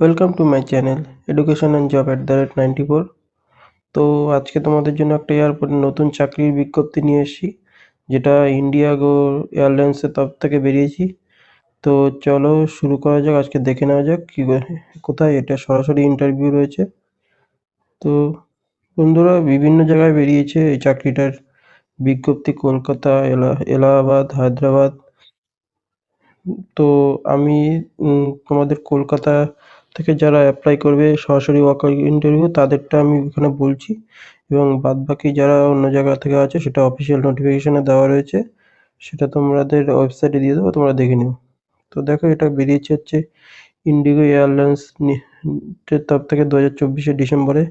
Welcome to my channel education and job at the rate ninety four তো আজকে তোমাদের জন্য একটা এয়ারপোর্টে নতুন চাকরির বিজ্ঞপ্তি নিয়ে এসেছি, যেটা ইন্ডিয়া গো এয়ারলাইন্সের তরফ থেকে বেরিয়েছি। তো চলো শুরু করা যাক, আজকে দেখে নেওয়া যাক কী কোথায়, এটা সরাসরি ইন্টারভিউ রয়েছে। তো বন্ধুরা, বিভিন্ন জায়গায় বেরিয়েছে এই চাকরিটার বিজ্ঞপ্তি, কলকাতা, এলা, এলাহাবাদ, হায়দ্রাবাদ। তো আমি তোমাদের কলকাতা থেকে যারা অ্যাপ্লাই করবে সরাসরি ওয়ার্ক ইন্টারভিউ তাদেরটা আমি এখানে বলছি। এবং বাদ বাকি যারা অন্য জায়গা থেকে আছে, সেটা অফিসিয়াল নোটিফিকেশনে দেওয়া রয়েছে। সেটা তোমাদের ওয়েবসাইটে দিয়ে দেবো, তোমরা দেখে নিও। তো দেখো, এটা বেরিয়েছে হচ্ছে ইন্ডিগো এয়ারলাইন্স তরফ থেকে দু হাজার চব্বিশে ডিসেম্বরে।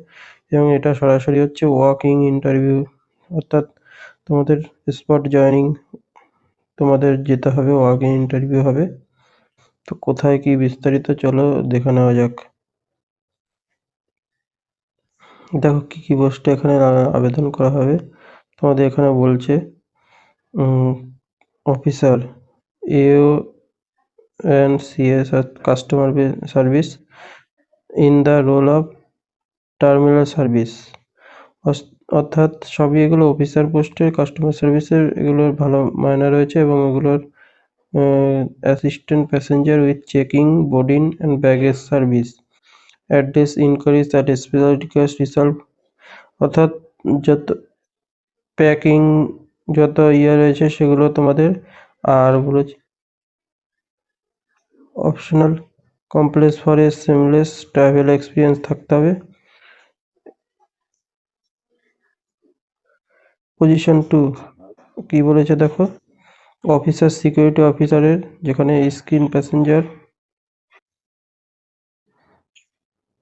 এবং এটা সরাসরি হচ্ছে ওয়াকিং ইন্টারভিউ অর্থাৎ তোমাদের স্পট জয়নিং তোমাদের যেতে হবে ওয়াকিং ইন্টারভিউ হবে। তো কোথায় কি বিস্তারিত চলো দেখে নেওয়া যাক। দেখো কি কি পোস্টে এখানে আবেদন করা হবে। তোমাদের এখানে বলছে officer AO and CS customer service in the role of terminal service অর্থাৎ সবই এগুলো অফিসার পোস্টের কাস্টমার সার্ভিসের এগুলোর ভালো মায়না রয়েছে এবং এগুলোর assistant passenger with checking boarding and baggage service address inquiries at speciality cast resolve অর্থাৎ যত প্যাকিং যত ইয়ে রয়েছে সেগুলো তোমাদের আর বলেছে optional complex for a seamless travel experience থাকতে হবে। পজিশন টু কি বলেছে দেখো? অফিসার, সিকিউরিটি অফিসারের, যেখানে স্ক্রিন প্যাসেঞ্জার।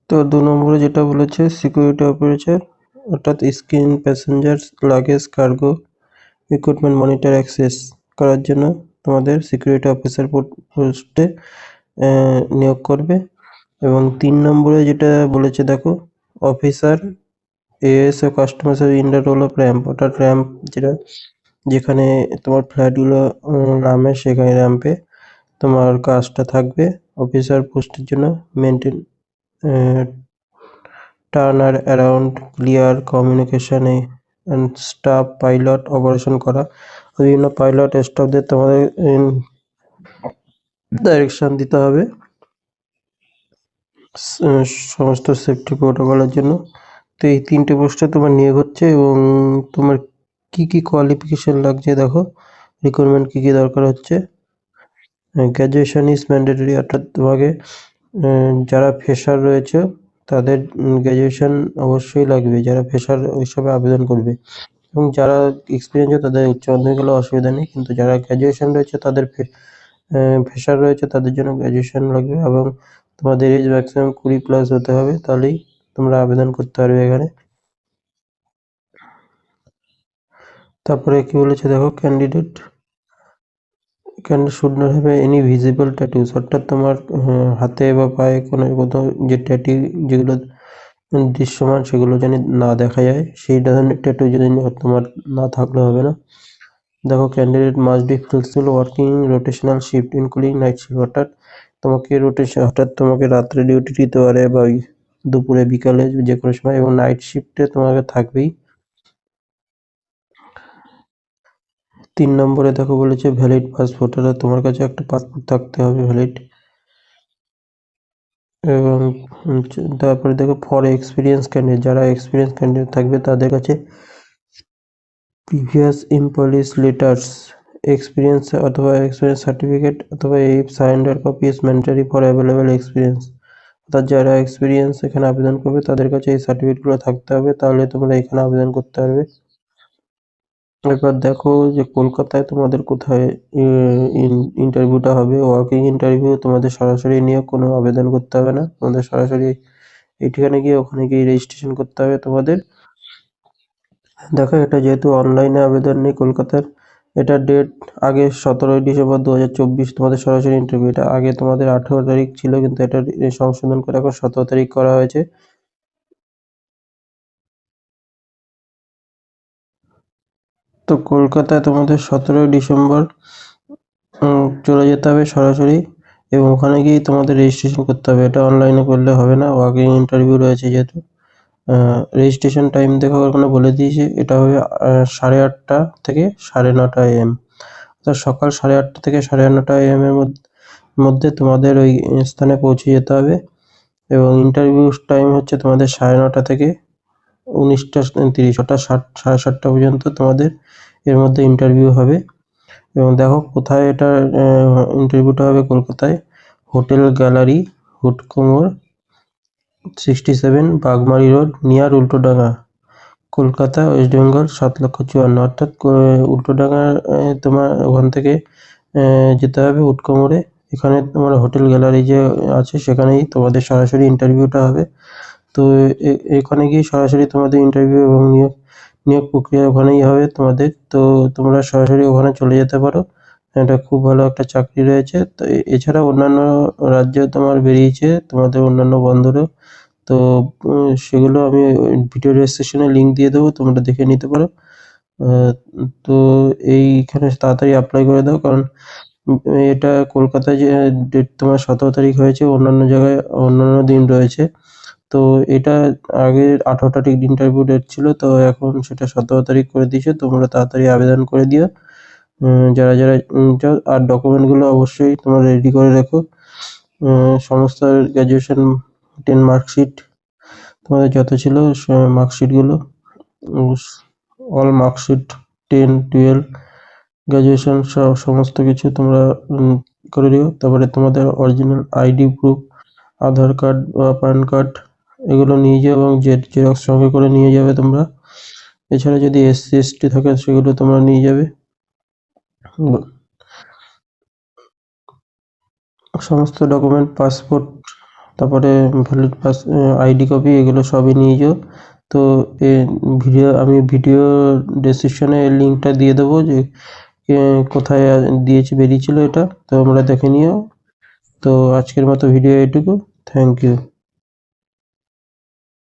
তো দু নম্বরে যেটা বলেছে, সিকিউরিটি অপারেটর অর্থাৎ screen passenger, luggage, cargo, equipment, monitor, access করার জন্য তোমাদের সিকিউরিটি অফিসার পোস্টে নিয়োগ করবে। এবং তিন নম্বরে যেটা বলেছে, দেখো, officer AS O customer service in role of ramp, অর্থাৎ র্যাম্প যেটা যেখানে তোমার ফ্ল্যাটগুলো নামে, সেখানে র্যাম্পে তোমার কাজটা থাকবে। অফিসার পোস্টের জন্য মেনটেন টার্নার অ্যারাউন্ড ক্লিয়ার কমিউনিকেশনে অ্যান্ড স্টাফ পাইলট অপারেশন করা। বিভিন্ন পাইলট স্টাফদের তোমাদের ডাইরেকশন দিতে হবে। সমস্ত সেফটি প্রোটোকলের জন্য। তো এই তিনটে পোস্টে তোমার নিয়োগ হচ্ছে এবং তোমার কি কি কোয়ালিফিকেশন লাগছে দেখো? রিকোয়ারমেন্ট কি কি দরকার হচ্ছে? গ্র্যাজুয়েশন ইজ ম্যান্ডেটরি অর্থাৎ তোমাকে যারা ফ্রেশার রয়েছে, তাদের গ্র্যাজুয়েশন অবশ্যই লাগবে। যারা ফ্রেশার ওইসবে আবেদন করবে। এবং যারা এক্সপিরিয়েন্স তাদের উচ্চ মাধ্যমিক হলে অসুবিধা নেই। কিন্তু যারা গ্র্যাজুয়েশন রয়েছে, তাদের ফ্রেশার রয়েছে, তাদের জন্য গ্র্যাজুয়েশন লাগবে। এবং তোমাদের এজ ম্যাক্সিমাম কুড়ি প্লাস হতে হবে। তাহলেই তোমরা আবেদন করতে পারবে এখানে। তারপরে কি বলেছে দেখো candidate candidate should not have any visible tattoos অর্থাৎ তোমার হাতে বা পায়ে কোনো কোথাও যে ট্যাটু যেগুলো দৃশ্যমান সেগুলো যেন না দেখা যায়, সেই ধরনের ট্যাটু যদি তোমার না থাকলে হবে না। দেখো candidate must be flexible working rotational shift including night shift অর্থাৎ তোমাকে রোটেশন অর্থাৎ তোমাকে রাত্রে ডিউটি দিতে পারে বা দুপুরে, বিকালে যে কোনো সময় এবং নাইট শিফটে তোমাকে থাকবেই। তিন নম্বরে দেখো বলেছে ভ্যালিড পাসপোর্ট অর্থাৎ তোমার কাছে একটা পাসপোর্ট থাকতে হবে ভ্যালিড এবং হচ্ছে তারপরে দেখো ফর এক্সপিরিয়েন্স ক্যান্ডিডেট যারা এক্সপিরিয়েন্স ক্যান্ডিডেট থাকবে তাদের কাছে প্রিভিয়াস ইম্পলিশ লেটার্স এক্সপিরিয়েন্স অথবা এক্সপিরিয়েন্স সার্টিফিকেট অথবা এই signed copy is mandatory for available experience অর্থাৎ যারা এক্সপিরিয়েন্স এখানে আবেদন করবে তাদের কাছে এই সার্টিফিকেটগুলো থাকতে হবে, তাহলে তোমরা এখানে আবেদন করতে পারবে। এবার দেখো যে কলকাতায় তোমাদের কোথায় ইন্টারভিউটা হবে? ওয়ার্কিং ইন্টারভিউ তোমাদের সরাসরি নিয়ে কোনো আবেদন করতে হবে না। তোমাদের সরাসরি এই ঠিকানে গিয়ে ওখানে গিয়ে রেজিস্ট্রেশন করতে হবে তোমাদের। দেখো, এটা যেহেতু অনলাইনে আবেদন নেই কলকাতার, এটা ডেট আগে সতেরোই ডিসেম্বর দু হাজার চব্বিশ, তোমাদের সরাসরি ইন্টারভিউ এটা আগে তোমাদের আঠেরো তারিখ ছিল, কিন্তু এটা সংশোধন করে এখন সতেরো তারিখ করা হয়েছে। তো কলকাতায় তোমাদের সতেরোই ডিসেম্বর চলে যেতে হবে সরাসরি এবং ওখানে গিয়ে তোমাদের রেজিস্ট্রেশন করতে হবে। এটা অনলাইনে করলে হবে না আগে ইন্টারভিউ রয়েছে যেহেতু। রেজিস্ট্রেশন টাইম দেখো ওখানে বলে দিয়েছে, এটা হবে সাড়ে আটটা থেকে সাড়ে নটা এম অর্থাৎ সকাল সাড়ে আটটা থেকে সাড়ে নটা এম এর মধ্যে তোমাদের ওই স্থানে পৌঁছে যেতে হবে। এবং ইন্টারভিউ টাইম হচ্ছে তোমাদের সাড়ে নটা থেকে উনিশটা, তিরিশ ষাট, সাড়ে সাতটা পর্যন্ত তোমাদের এর মধ্যে ইন্টারভিউ হবে। এবং দেখো কোথায় এটা ইন্টারভিউটা হবে কলকাতায়। Hotel gallery, হুটকুমোর sixty seven Bagmari road, near Ultadanga. Kolkata, West Bengal, সাত লক্ষ চুয়ান্ন। অর্থাৎ উল্টোডাঙ্গা তোমার ওখান থেকে যেতে হবে উটকোমরে এখানে তোমার হোটেল গ্যালারি যে আছে, সেখানেই তোমাদের সরাসরি ইন্টারভিউটা হবে। তো এখানে গিয়ে সরাসরি তোমাদের ইন্টারভিউ এবং নিয়োগ নিয়োগ প্রক্রিয়া ওখানেই হবে তোমাদের। তো তোমরা সরাসরি ওখানে চলে যেতে পারো। এটা খুব ভালো একটা চাকরি রয়েছে। তো এছাড়া অন্যান্য রাজ্যেও তোমার বেরিয়েছে, তোমাদের অন্যান্য বন্দরও। তো সেগুলো আমি ভিডিও ডেসক্রিপশনে লিঙ্ক দিয়ে দেবো, তোমরা দেখে নিতে পারো। তো এইখানে তাড়াতাড়ি অ্যাপ্লাই করে দাও, কারণ এটা কলকাতায় যে, ডেট তোমার সতেরো তারিখ হয়েছে, অন্যান্য জায়গায় অন্যান্য দিন রয়েছে। তো এটা আগে আঠারো তারিখ ইন্টারভিউ ডেট ছিল, তো এখন সেটা সতেরো তারিখ করে দিয়েছে, তোমরা তাড়াতাড়ি আবেদন করে দিও। যারা যারা যাও, আর ডকুমেন্টগুলো অবশ্যই তোমরা রেডি করে রেখো। সমস্ত গ্র্যাজুয়েশন টেন মার্কশিট তোমাদের যত ছিল মার্কশিটগুলো all marksheet ten twelve graduation সব, সমস্ত কিছু তোমরা করে দিও। তারপরে তোমাদের original ID proof Aadhaar card বা প্যান কার্ড এগুলো নিয়ে যাও এবং যে জেরক্স সঙ্গে করে নিয়ে যাবে তোমরা। এছাড়া যদি এসসি এসটি থাকে সেগুলো তোমরা নিয়ে যাবে। সমস্ত ডকুমেন্ট পাসপোর্ট তারপরে ভ্যালিড পাস আইডি কপি এগুলো সবই নিয়ে যাও। তো এ ভিডিও আমি ভিডিও ডেসক্রিপশনে লিঙ্কটা দিয়ে দেবো যে কোথায় দিয়েছে, বেরিয়েছিল এটা। তো আমরা দেখে নিও। তো আজকের মতো ভিডিও এটুকু। Thank you